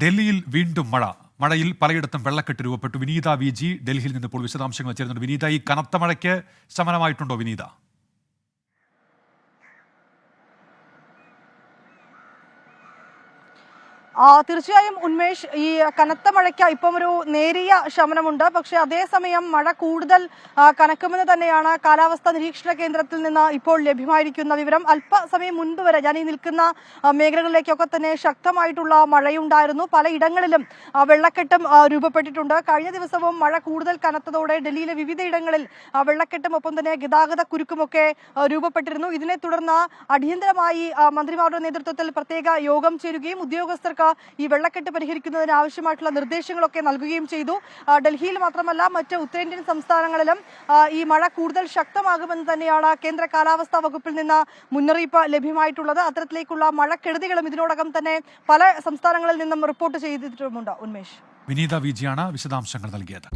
ഡൽഹിയിൽ വീണ്ടും മഴ. മഴയിൽ പലയിടത്തും വെള്ളക്കെട്ട് രൂപപ്പെട്ടു. വിനീത വി ജി ഡൽഹിയിൽ നിന്ന് ഇപ്പോൾ വിശദാംശങ്ങൾ ചേരുന്നുണ്ട്. വിനീത ഈ കനത്ത മഴയ്ക്ക് ശമനമായിട്ടുണ്ടോ വിനീത? തീർച്ചയായും ഉന്മേഷ് ഈ കനത്ത മഴയ്ക്ക് ഇപ്പം ഒരു നേരിയ ശമനമുണ്ട്. പക്ഷേ അതേസമയം മഴ കൂടുതൽ കനക്കുമെന്ന് തന്നെയാണ് കാലാവസ്ഥാ നിരീക്ഷണ കേന്ദ്രത്തിൽ നിന്ന് ഇപ്പോൾ ലഭ്യമായിരിക്കുന്ന വിവരം. അല്പസമയം മുൻപ് വരെ ഞാൻ ഈ നിൽക്കുന്ന മേഖലകളിലേക്കൊക്കെ തന്നെ ശക്തമായിട്ടുള്ള മഴയുണ്ടായിരുന്നു. പലയിടങ്ങളിലും വെള്ളക്കെട്ടും രൂപപ്പെട്ടിട്ടുണ്ട്. കഴിഞ്ഞ ദിവസവും മഴ കൂടുതൽ കനത്തതോടെ ഡൽഹിയിലെ വിവിധയിടങ്ങളിൽ ഇടങ്ങളിൽ വെള്ളക്കെട്ടും ഒപ്പം തന്നെ ഗതാഗത കുരുക്കുമൊക്കെ രൂപപ്പെട്ടിരുന്നു. ഇതിനെ തുടർന്ന് അടിയന്തരമായി മന്ത്രിമാരുടെ നേതൃത്വത്തിൽ പ്രത്യേക യോഗം ചേരുകയും ഉദ്യോഗസ്ഥർക്ക് ഈ വെള്ളക്കെട്ട് പരിഹരിക്കുന്നതിന് ആവശ്യമായിട്ടുള്ള നിർദ്ദേശങ്ങളൊക്കെ നൽകുകയും ചെയ്തു. ഡൽഹിയിൽ മാത്രമല്ല മറ്റ് ഉത്തരേന്ത്യൻ സംസ്ഥാനങ്ങളിലും ഈ മഴ കൂടുതൽ ശക്തമാകുമെന്ന് തന്നെയാണ് കേന്ദ്ര കാലാവസ്ഥാ വകുപ്പിൽ നിന്ന് മുന്നറിയിപ്പ് ലഭ്യമായിട്ടുള്ളത്. അത്തരത്തിലേക്കുള്ള മഴക്കെടുതികളും ഇതിനോടകം തന്നെ പല സംസ്ഥാനങ്ങളിൽ നിന്നും റിപ്പോർട്ട് ചെയ്തിട്ടുമുണ്ട്. ഉന്മേഷ്. വിനീത വിജയാണ് വിശദാംശങ്ങൾ നൽകിയത്.